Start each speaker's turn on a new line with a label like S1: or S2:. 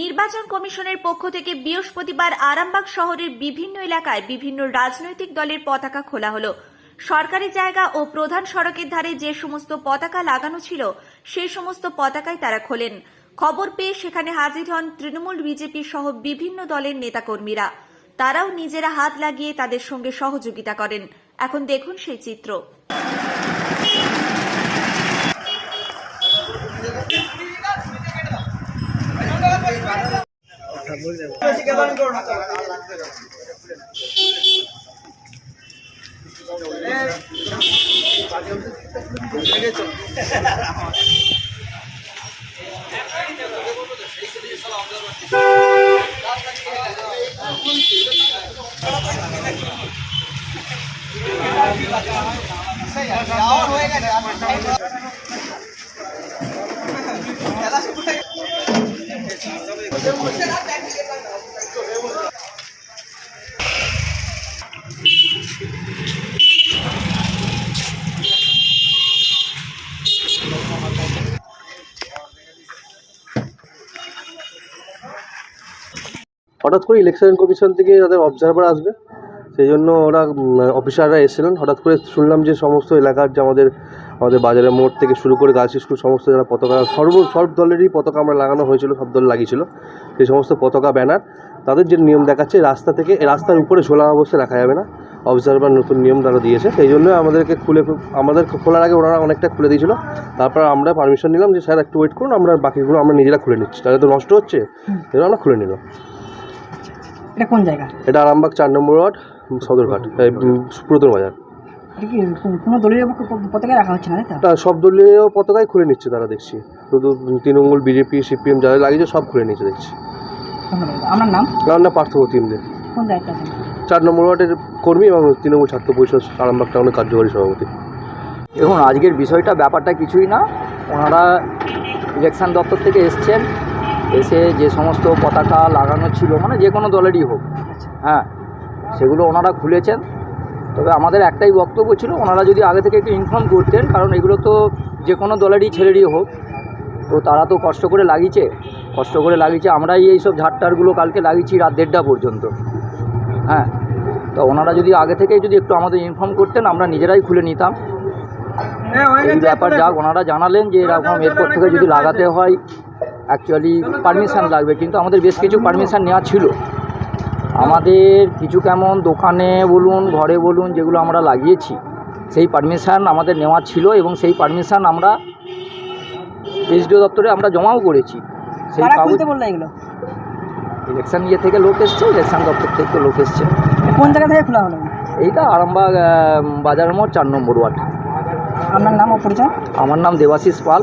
S1: নির্বাচন কমিশনের পক্ষ থেকে বৃহস্পতিবার আরামবাগ শহরের বিভিন্ন এলাকায় বিভিন্ন রাজনৈতিক দলের পতাকা খোলা হলো। সরকারি জায়গা ও প্রধান সড়কের ধারে যে সমস্ত পতাকা লাগানো ছিল, সেই সমস্ত পতাকাই তারা খোলেন। খবর পেয়ে সেখানে হাজির হন তৃণমূল, বিজেপি সহ বিভিন্ন দলের নেতাকর্মীরা। তারাও নিজেরা হাত লাগিয়ে তাদের সঙ্গে সহযোগিতা করেন। এখন দেখুন সেই চিত্র।
S2: হয়ে গেছে হঠাৎ করে ইলেকশন কমিশন থেকে তাদের অবজারভার আসবে, সেই জন্য ওরা অফিসাররা এসেছিলেন। হঠাৎ করে শুনলাম যে সমস্ত এলাকার যে আমাদের আমাদের বাজারের মোড় থেকে শুরু করে গার্লস স্কুল, সমস্ত যারা পতাকা, সর্ব, সব দলেরই পতাকা আমরা লাগানো হয়েছিল, সব দল লাগিয়েছিল। সেই সমস্ত পতাকা ব্যানার, তাদের যে নিয়ম দেখাচ্ছে, রাস্তা থেকে, রাস্তার উপরে ঝোলা অবস্থায় রাখা যাবে না। অবজারভার নতুন নিয়ম তারা দিয়েছে। সেই জন্য আমাদেরকে খুলে আমাদের খোলার আগে ওনারা অনেকটা খুলে দিয়েছিল। তারপর আমরা পারমিশন নিলাম যে স্যার একটু ওয়েট করুন আমরা বাকিগুলো আমরা নিজেরা খুলে নিচ্ছি। তাহলে তো নষ্ট হচ্ছে। সেগুলো আমরা খুলে নিলাম।
S3: এটা কোন জায়গা?
S2: এটা আরামবাগ চার নম্বর ওয়ার্ড সদরঘাট পুরাতন বাজার।
S3: কোনো দলীয় প- রাখা হচ্ছে না তাই
S2: সব দলীয় পতাকাই খুলে নিচ্ছে তারা দেখছি। শুধু তৃণমূল বিজেপি সিপিএম যারা লাগিয়েছে সব খুলে নিচ্ছে দেখছি।
S3: আপনার নাম?
S2: আমার না পার্থপ্রতিম ইমদের
S3: কোন দায়িত্ব
S2: চার নম্বর ওয়ার্ডের কর্মী এবং তৃণমূল ছাত্র পরিষদ আরামবাগ টাউনের কার্যকরী সভাপতি।
S4: দেখুন, আজকের বিষয়টা, ব্যাপারটা কিছুই না। ওনারা ইলেকশন দপ্তর থেকে এসছেন। এসে যে সমস্ত পতাকা লাগানো ছিল মানে যে কোনো দলেরই হোক হ্যাঁ সেগুলো ওনারা খুলেছেন। তবে আমাদের একটাই বক্তব্য ছিল, ওনারা যদি আগে থেকে একটু ইনফর্ম করতেন, কারণ এগুলো তো যে কোনো দলেরই, ছেলেরই হোক। তো তারা তো কষ্ট করে লাগিয়েছে। কষ্ট করে লাগিয়েছে, আমরাই এই সব ঝাড়টারগুলো কালকে লাগিয়েছি রাত দেড়টা পর্যন্ত। হ্যাঁ তো ওনারা যদি আগে থেকেই যদি একটু আমাদের ইনফর্ম করতেন আমরা নিজেরাই খুলে নিতাম। এই ব্যাপার যা ওনারা জানালেন যে এরকম এরপর থেকে যদি লাগাতে হয় অ্যাকচুয়ালি পারমিশন লাগবে কিন্তু আমাদের বেশ কিছু পারমিশন নেওয়া ছিল। আমাদের কিছু কেমন দোকানে বলুন ঘরে বলুন যেগুলো আমরা লাগিয়েছি সেই পারমিশান আমাদের নেওয়া ছিল এবং সেই পারমিশান আমরা এসডিও দপ্তরে আমরা জমাও করেছি। সেই কাগজ ইলেকশন ইয়ে থেকে লোক এসছে ইলেকশন দপ্তর থেকে লোক এসছে।
S3: কোন জায়গা থেকে খোলা হলো?
S4: এইটা আরামবাগ বাজার মোড় চার নম্বর ওয়ার্ড।
S3: আপনার নাম পরিচয়?
S4: আমার নাম দেবাশিস পাল।